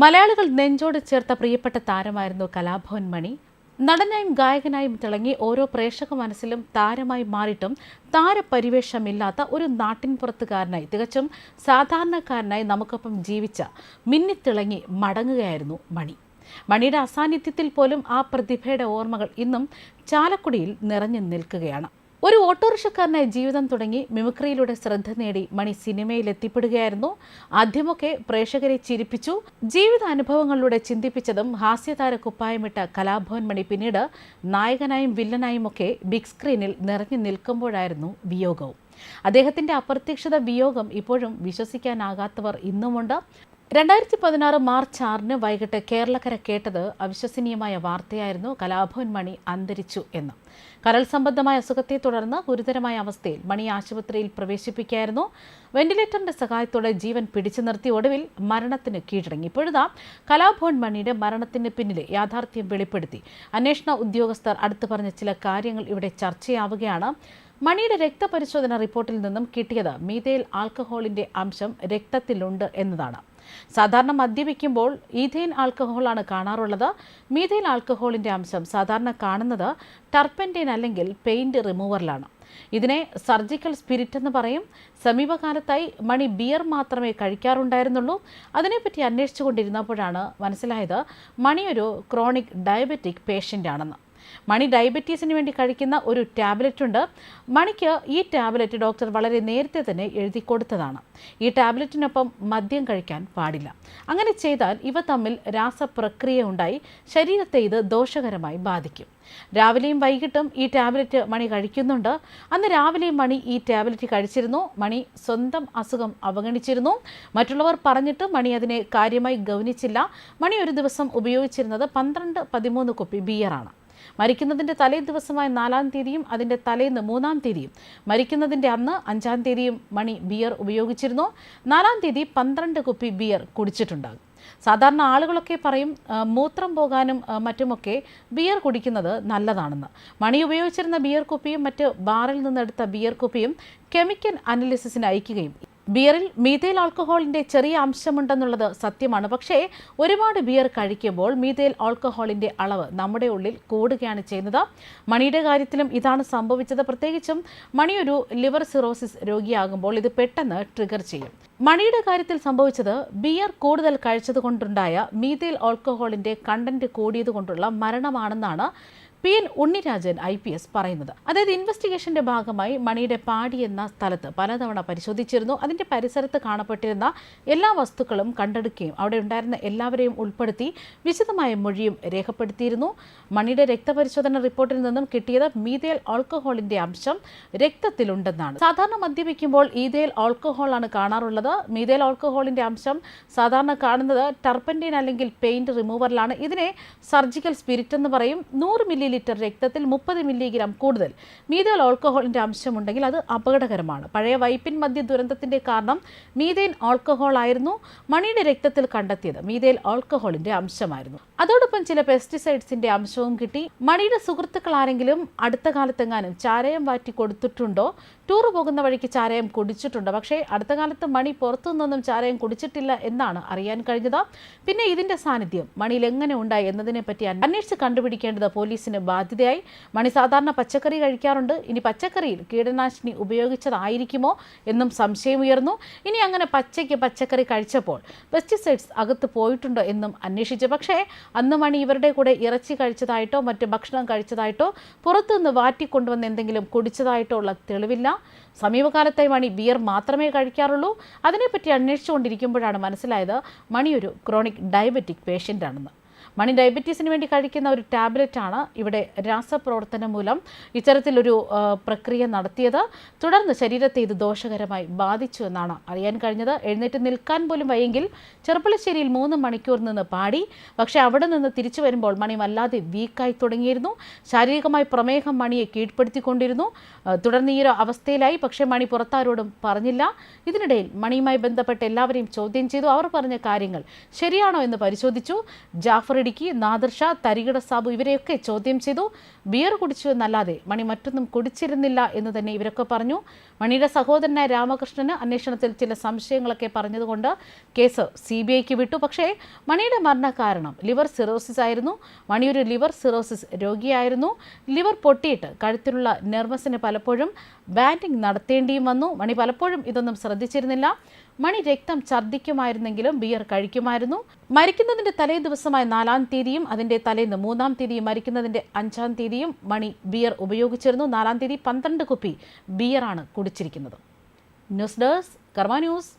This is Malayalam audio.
മലയാളികൾ നെഞ്ചോട് ചേർത്ത പ്രിയപ്പെട്ട താരമായിരുന്നു കലാഭവൻ മണി. നടനായും ഗായകനായും തിളങ്ങി ഓരോ പ്രേക്ഷക മനസ്സിലും താരമായി മാറിയിട്ടും താരപരിവേഷമില്ലാത്ത ഒരു നാട്ടിൻപുറത്തുകാരനായി തികച്ചും സാധാരണക്കാരനായി നമുക്കൊപ്പം ജീവിച്ച മിന്നിത്തിളങ്ങി മടങ്ങുകയായിരുന്നു മണി. മണിയുടെ അസാന്നിധ്യത്തിൽ പോലും ആ പ്രതിഭയുടെ ഓർമ്മകൾ ഇന്നും ചാലക്കുടിയിൽ നിറഞ്ഞു നിൽക്കുകയാണ്. ഒരു ഓട്ടോറിക്ഷക്കാരനായി ജീവിതം തുടങ്ങി മിമിക്രിയിലൂടെ ശ്രദ്ധ നേടി മണി സിനിമയിൽ എത്തിപ്പെടുകയായിരുന്നു. ആദ്യമൊക്കെ പ്രേക്ഷകരെ ചിരിപ്പിച്ചു ജീവിതാനുഭവങ്ങളിലൂടെ ചിന്തിപ്പിച്ചതും ഹാസ്യതാര കുപ്പായമിട്ട കലാഭവൻ മണി പിന്നീട് നായകനായും വില്ലനായും ഒക്കെ ബിഗ് സ്ക്രീനിൽ നിറഞ്ഞു നിൽക്കുമ്പോഴായിരുന്നു വിയോഗവും. അദ്ദേഹത്തിന്റെ അപ്രത്യക്ഷിത വിയോഗം ഇപ്പോഴും വിശ്വസിക്കാനാകാത്തവർ ഇന്നുമുണ്ട്. രണ്ടായിരത്തി പതിനാറ് മാർച്ച് ആറിന് വൈകിട്ട് കേരളക്കര കേട്ടത് അവിശ്വസനീയമായ വാർത്തയായിരുന്നു. കലാഭവൻ മണി അന്തരിച്ചു എന്ന്. കരൾ സംബന്ധമായ അസുഖത്തെ തുടർന്ന് ഗുരുതരമായ അവസ്ഥയിൽ മണി ആശുപത്രിയിൽ പ്രവേശിപ്പിക്കുകയായിരുന്നു. വെന്റിലേറ്ററിന്റെ സഹായത്തോടെ ജീവൻ പിടിച്ചു നിർത്തി ഒടുവിൽ മരണത്തിന് കീഴടങ്ങി. ഇപ്പോഴുതാ കലാഭവൻ മണിയുടെ മരണത്തിന് പിന്നിലെ യാഥാർത്ഥ്യം വെളിപ്പെടുത്തി. അന്വേഷണ ഉദ്യോഗസ്ഥർ അടുത്തു പറഞ്ഞ ചില കാര്യങ്ങൾ ഇവിടെ ചർച്ചയാവുകയാണ്. മണിയുടെ രക്തപരിശോധന റിപ്പോർട്ടിൽ നിന്നും കിട്ടിയത് മീതയിൽ ആൽക്കഹോളിന്റെ അംശം രക്തത്തിലുണ്ട് എന്നതാണ്. സാധാരണ മദ്യപിക്കുമ്പോൾ ഈഥെയിൻ ആൽക്കഹോളാണ് കാണാറുള്ളത്. മീഥെയിൽ ആൽക്കഹോളിന്റെ അംശം സാധാരണ കാണുന്നത് ടർപ്പന്റൈൻ അല്ലെങ്കിൽ പെയിന്റ് റിമൂവറിലാണ്. ഇതിനെ സർജിക്കൽ സ്പിരിറ്റ് എന്ന് പറയും. സമീപകാലത്തായി മണി ബിയർ മാത്രമേ കഴിക്കാറുണ്ടായിരുന്നുള്ളൂ. അതിനെപ്പറ്റി അന്വേഷിച്ചുകൊണ്ടിരുന്നപ്പോഴാണ് മനസ്സിലായത് മണി ഒരു ക്രോണിക് ഡയബറ്റിക് പേഷ്യന്റ് ആണെന്ന്. മണി ഡയബറ്റീസിന് വേണ്ടി കഴിക്കുന്ന ഒരു ടാബ്ലറ്റ് ഉണ്ട് മണിക്ക് ഈ ടാബ്ലറ്റ് ഡോക്ടർ വളരെ നേരത്തെ തന്നെ എഴുതി കൊടുത്തതാണ്. ഈ ടാബ്ലറ്റിനൊപ്പം മദ്യം കഴിക്കാൻ പാടില്ല. അങ്ങനെ ചെയ്താൽ ഇവ തമ്മിൽ രാസപ്രക്രിയ ഉണ്ടായി. ശരീരത്തെ ഇത് ദോഷകരമായി ബാധിക്കും. രാവിലെയും വൈകിട്ടും ഈ ടാബ്ലറ്റ് മണി കഴിക്കുന്നുണ്ട്. അന്ന് രാവിലെയും മണി ഈ ടാബ്ലറ്റ് കഴിച്ചിരുന്നു. മണി സ്വന്തം അസുഖം അവഗണിച്ചിരുന്നു. മറ്റുള്ളവർ പറഞ്ഞിട്ട് മണി അതിനെ കാര്യമായി ഗൗനിച്ചില്ല. മണി ഒരു ദിവസം ഉപയോഗിച്ചിരുന്നത് പന്ത്രണ്ട് പതിമൂന്ന് കുപ്പി ബിയറാണ്. മരിക്കുന്നതിന്റെ തലേ ദിവസമായ നാലാം തീയതിയും അതിന്റെ തലേന്ന് മൂന്നാം തീയതിയും. മരിക്കുന്നതിന്റെ അന്ന് അഞ്ചാം തീയതിയും മണി ബിയർ ഉപയോഗിച്ചിരുന്നു. നാലാം തീയതി പന്ത്രണ്ട് കുപ്പി ബിയർ കുടിച്ചിട്ടുണ്ടാകും. സാധാരണ ആളുകളൊക്കെ പറയും മൂത്രം പോകാനും മറ്റുമൊക്കെ ബിയർ കുടിക്കുന്നത് നല്ലതാണെന്ന്. മണി ഉപയോഗിച്ചിരുന്ന ബിയർ കുപ്പിയും മറ്റ് ബാറിൽ നിന്നെടുത്ത ബിയർ കുപ്പിയും കെമിക്കൽ അനാലിസിസിന് അയക്കുകയും ബിയറിൽ മീതേൽ ആൽക്കഹോളിന്റെ ചെറിയ അംശമുണ്ടെന്നുള്ളത് സത്യമാണ്. പക്ഷേ ഒരുപാട് ബിയർ കഴിക്കുമ്പോൾ മീതേൽ ആൽക്കഹോളിന്റെ അളവ് നമ്മുടെ ഉള്ളിൽ കൂടുകയാണ് ചെയ്യുന്നത്. മണിയുടെ കാര്യത്തിലും ഇതാണ് സംഭവിച്ചത്. പ്രത്യേകിച്ചും മണി ഒരു ലിവർ സിറോസിസ് രോഗിയാകുമ്പോൾ ഇത് പെട്ടെന്ന് ട്രിഗർ ചെയ്യും. മണിയുടെ കാര്യത്തിൽ സംഭവിച്ചത് ബിയർ കൂടുതൽ കഴിച്ചതുകൊണ്ടുണ്ടായ മീഥൈൽ ആൽക്കഹോളിന്റെ കണ്ടന്റ് കൂടിയതുകൊണ്ടുള്ള മരണമാണെന്നാണ് P N Unnirajan I P S പറയുന്നത്. അതായത് ഇൻവെസ്റ്റിഗേഷന്റെ ഭാഗമായി മണിയുടെ പാടി എന്ന സ്ഥലത്ത് പലതവണ പരിശോധിച്ചിരുന്നു. അതിന്റെ പരിസരത്ത് കാണപ്പെട്ടിരുന്ന എല്ലാ വസ്തുക്കളും കണ്ടെടുക്കുകയും അവിടെ ഉണ്ടായിരുന്ന എല്ലാവരെയും ഉൾപ്പെടുത്തി വിശദമായ മൊഴിയും രേഖപ്പെടുത്തിയിരുന്നു. മണിയുടെ രക്തപരിശോധന റിപ്പോർട്ടിൽ നിന്നും കിട്ടിയത് മീതേൽ ആൽക്കഹോളിന്റെ അംശം രക്തത്തിലുണ്ടെന്നാണ്. സാധാരണ മദ്യപിക്കുമ്പോൾ ഈതേൽ ആൾക്കഹോളാണ് കാണാറുള്ളത്. മീതേൽ ആൽക്കഹോളിന്റെ അംശം സാധാരണ കാണുന്നത് ടർപ്പന്റീൻ അല്ലെങ്കിൽ പെയിന്റ് റിമൂവറിലാണ്. ഇതിനെ സർജിക്കൽ സ്പിരിറ്റ് എന്ന് പറയും. നൂറ് മില്ലി ലിറ്റർ രക്തത്തിൽ മുപ്പത് മില്ലിഗ്രാം കൂടുതൽ മീതേൽ ആൽക്കഹോളിന്റെ അംശമുണ്ടെങ്കിൽ അത് അപകടകരമാണ്. പഴയ വൈപ്പിൻ മദ്യ ദുരന്തത്തിന്റെ കാരണം മീതേൻ ആൽക്കഹോൾ ആയിരുന്നു. മണിയുടെ രക്തത്തിൽ കണ്ടെത്തിയത് മീതേൽ ആൽക്കഹോളിന്റെ അംശമായിരുന്നു. അതോടൊപ്പം ചില പെസ്റ്റിസൈഡ്സിന്റെ അംശവും കിട്ടി. മണിയുടെ സുഹൃത്തുക്കൾ ആരെങ്കിലും അടുത്ത കാലത്തെങ്ങാനും ചാരയം വാറ്റി കൊടുത്തിട്ടുണ്ടോ? ടൂർ പോകുന്ന വഴിക്ക് ചാരയം കുടിച്ചിട്ടുണ്ട്. പക്ഷേ അടുത്ത കാലത്ത് മണി പുറത്തു നിന്നും ചാരയം കുടിച്ചിട്ടില്ല എന്നാണ് അറിയാൻ കഴിഞ്ഞത്. പിന്നെ ഇതിന്റെ സാന്നിധ്യം മണിയിൽ എങ്ങനെ ഉണ്ടായി എന്നതിനെ പറ്റി അന്വേഷിച്ച് കണ്ടുപിടിക്കേണ്ടത് പോലീസിന് ബാധ്യതയായി. മണി സാധാരണ പച്ചക്കറി കഴിക്കാറുണ്ട്. ഇനി പച്ചക്കറിയിൽ കീടനാശിനി ഉപയോഗിച്ചതായിരിക്കുമോ എന്നും സംശയമുയർന്നു ഇനി അങ്ങനെ പച്ചയ്ക്ക് പച്ചക്കറി കഴിച്ചപ്പോൾ പെസ്റ്റിസൈഡ്സ് അകത്ത് പോയിട്ടുണ്ടോ എന്നും അന്വേഷിച്ചു. പക്ഷേ അന്ന് മണി ഇവരുടെ കൂടെ ഇറച്ചി കഴിച്ചതായിട്ടോ മറ്റ് ഭക്ഷണം കഴിച്ചതായിട്ടോ പുറത്തുനിന്ന് വാറ്റിക്കൊണ്ടുവന്ന് എന്തെങ്കിലും കുടിച്ചതായിട്ടോ ഉള്ള തെളിവില്ല. സമീപകാലത്തായി മണി ബിയർ മാത്രമേ കഴിക്കാറുള്ളൂ. അതിനെപ്പറ്റി അന്വേഷിച്ചുകൊണ്ടിരിക്കുമ്പോഴാണ് മനസ്സിലായത് മണി ഒരു ക്രോണിക് ഡയബറ്റിക് പേഷ്യന്റ് ആണെന്ന് മണി ഡയബറ്റീസിന് വേണ്ടി കഴിക്കുന്ന ഒരു ടാബ്ലറ്റ് ആണ് ഇവിടെ രാസപ്രവർത്തനം മൂലം ഇത്തരത്തിലൊരു പ്രക്രിയ നടത്തിയത്. തുടർന്ന് ശരീരത്തെ ഇത് ദോഷകരമായി ബാധിച്ചു എന്നാണ് അറിയാൻ കഴിഞ്ഞത്. എഴുന്നേറ്റ് നിൽക്കാൻ പോലും വയെങ്കിൽ ചെറുപ്പളശ്ശേരിയിൽ മൂന്ന് മണിക്കൂർ നിന്ന് പാടി പക്ഷേ അവിടെ നിന്ന് തിരിച്ചു വരുമ്പോൾ മണി വല്ലാതെ വീക്കായി തുടങ്ങിയിരുന്നു. ശാരീരികമായി പ്രമേഹം മണിയെ കീഴ്പ്പെടുത്തിക്കൊണ്ടിരുന്നു. തുടർന്ന് ഈ ഒരു അവസ്ഥയിലായി പക്ഷേ മണി പുറത്താരോടും പറഞ്ഞില്ല. ഇതിനിടയിൽ മണിയുമായി ബന്ധപ്പെട്ട് എല്ലാവരെയും ചോദ്യം ചെയ്തു. അവർ പറഞ്ഞ കാര്യങ്ങൾ ശരിയാണോ എന്ന് പരിശോധിച്ചു. ജാഫർ ഇടുക്കി നാദിർഷ തരികിട സാബു ഇവരെയൊക്കെ ചോദ്യം ചെയ്തു. ബിയർ കുടിച്ചു എന്നല്ലാതെ മണി മറ്റൊന്നും കുടിച്ചിരുന്നില്ല എന്ന് തന്നെ ഇവരൊക്കെ പറഞ്ഞു. മണിയുടെ സഹോദരനായ രാമകൃഷ്ണന് അന്വേഷണത്തിൽ ചില സംശയങ്ങളൊക്കെ പറഞ്ഞതുകൊണ്ട് കേസ് സി ബി ഐക്ക് വിട്ടു. പക്ഷേ മണിയുടെ മരണ കാരണം ലിവർ സിറോസിസ് ആയിരുന്നു. മണി ഒരു ലിവർ സിറോസിസ് രോഗിയായിരുന്നു. ലിവർ പൊട്ടിയിട്ട് കഴുത്തിലുള്ള നെർവസിന് പലപ്പോഴും ബാൻഡിങ് നടത്തേണ്ടിയും വന്നു. മണി പലപ്പോഴും ഇതൊന്നും ശ്രദ്ധിച്ചിരുന്നില്ല. മണി രക്തം ഛർദ്ദിക്കുമായിരുന്നെങ്കിലും ബിയർ കഴിക്കുമായിരുന്നു. മരിക്കുന്നതിന്റെ തലേ ദിവസമായ നാലാം തീയതിയും അതിന്റെ തലേന്ന് മൂന്നാം തീയതിയും മരിക്കുന്നതിന്റെ അഞ്ചാം തീയതിയും മണി ബിയർ ഉപയോഗിച്ചിരുന്നു. നാലാം തീയതി പന്ത്രണ്ട് കുപ്പി ബിയറാണ് കുടിച്ചിരിക്കുന്നത്. News desk Karma news.